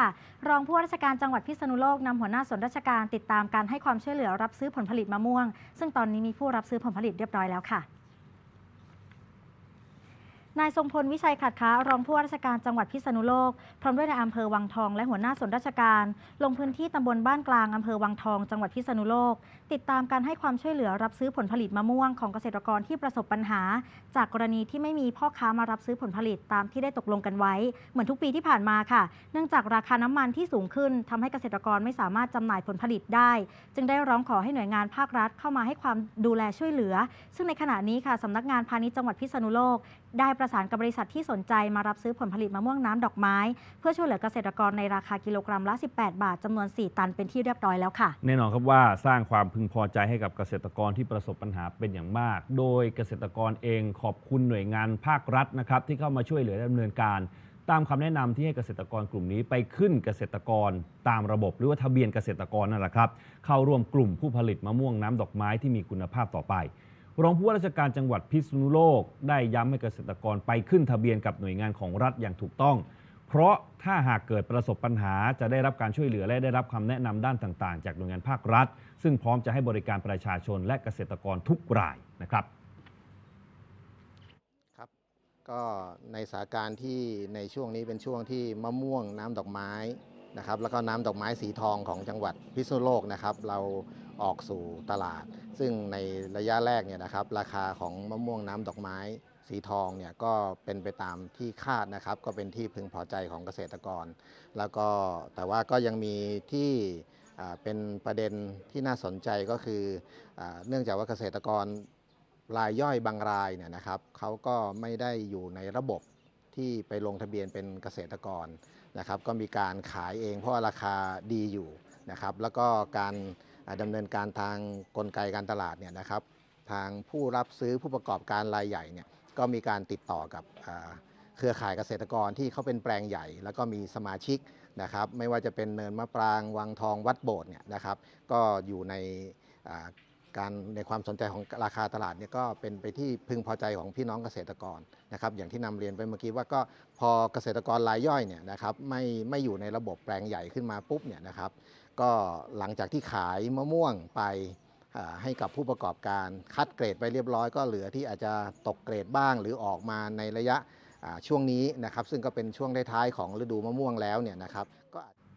ค่ะรองผู้ว่าราชการจังหวัดพิษณุโลกนำหัวหน้าส่วนราชการติดตามการให้ความช่วยเหลือรับซื้อผลผลิตมะม่วง ซึ่งตอนนี้มีผู้รับซื้อผลผลิตเรียบร้อยแล้วค่ะ นายทรงพลวิชัยขัดค้ารองผู้ว่าราชการจังหวัดพิษณุโลก พร้อมด้วยนายอำเภอวังทองและหัวหน้าส่วนราชการ ลงพื้นที่ตำบลบ้านกลางอำเภอวังทอง จังหวัดพิษณุโลก ติดตามการให้ความช่วยเหลือรับซื้อผลผลิตมะม่วงของเกษตรกรที่ประสบปัญหา จากกรณีที่ไม่มีพ่อค้ามารับซื้อผลผลิตตามที่ได้ตกลงกันไว้ เหมือนทุกปีที่ผ่านมาค่ะ เนื่องจากราคาน้ำมันที่สูงขึ้นทำให้เกษตรกรไม่สามารถจำหน่ายผลผลิตได้ จึงได้ร้องขอให้หน่วยงานภาครัฐเข้ามาให้ความดูแลช่วยเหลือ ซึ่งในขณะนี้ค่ะสำนักงานพาณิชย์จังหวัดพิษณุโลกได้ประสานกับบริษัทที่สนใจมารับซื้อผลผลิตมะม่วงน้ำดอกไม้ เพื่อช่วยเหลือเกษตรกรในราคากิโลกรัมละ 18 บาทจำนวน 4 ตันเป็นที่เรียบร้อยแล้วค่ะ แน่นอนครับว่าสร้างความพึงพอใจให้กับเกษตรกรที่ประสบปัญหาเป็นอย่างมาก โดยเกษตรกรเองขอบคุณหน่วยงานภาครัฐนะครับที่เข้ามาช่วยเหลือดำเนินการตามคำแนะนำที่ให้เกษตรกรกลุ่มนี้ไปขึ้นเกษตรกรตามระบบหรือว่าทะเบียนเกษตรกรนั่นแหละครับ เข้าร่วมกลุ่มผู้ผลิตมะม่วงน้ำดอกไม้ที่มีคุณภาพต่อไป รองผู้ว่าราชการจังหวัดพิษณุโลก ได้ย้ำให้เกษตรกรไปขึ้นทะเบียนกับหน่วยงานของรัฐอย่างถูกต้อง เพราะถ้าหากเกิดประสบปัญหาจะได้รับการช่วยเหลือและได้รับคำแนะนำด้านต่างๆ จากหน่วยงานภาครัฐ ซึ่งพร้อมจะให้บริการประชาชนและเกษตรกรทุกรายนะครับครับ ก็ในสถานการณ์ที่ในช่วงนี้เป็นช่วงที่มะม่วงน้ำดอกไม้นะครับแล้วก็น้ำดอกไม้สีทองของจังหวัดพิษณุโลกนะครับ เรา ออกสู่ตลาด ซึ่งในระยะแรกเนี่ยนะครับราคาของมะม่วงน้ำดอกไม้สีทองเนี่ยก็เป็นไปตามที่คาดนะครับ ก็เป็นที่พึงพอใจของเกษตรกร แล้วก็แต่ว่าก็ยังมีที่เป็นประเด็นที่น่าสนใจก็คืออเนื่องจากว่าเกษตรกรรายย่อยบางรายเนี่ยนะครับเขาก็ไม่ได้อยู่ในระบบที่ไปลงทะเบียนเป็นเกษตรกรนะครับ ก็มีการขายเองเพราะราคาดีอยู่นะครับ แล้วก็การ ดำดำเนินการทางกลไกการตลาดเนี่ยนะครับ ทางผู้รับซื้อผู้ประกอบการรายใหญ่เนี่ยก็มีการติดต่อกับเครือข่ายเกษตรกรที่เขาเป็นแปลงใหญ่ แล้วก็มีสมาชิกนะครับไม่ว่าจะเป็นเนินมะปรางวังทองวัดโบสถ์เนี่ยนะครับก็อยู่ใน การในความสนใจของราคาตลาดเนี่ยก็เป็นไปที่พึงพอใจของพี่น้องเกษตรกรนะครับอย่างที่นำเรียนไปเมื่อกี้ว่าก็พอเกษตรกรรายย่อยเนี่ยนะครับไม่ไม่อยู่ในระบบแปลงใหญ่ขึ้นมาปุ๊บเนี่ยนะครับก็หลังจากที่ขายมะม่วงไปให้กับผู้ประกอบการคัดเกรดไปเรียบร้อยก็เหลือที่อาจจะตกเกรดบ้างหรือออกมาในระยะช่วงนี้นะครับซึ่งก็เป็นช่วงท้ายๆของฤดูมะม่วงแล้วเนี่ยนะครับก็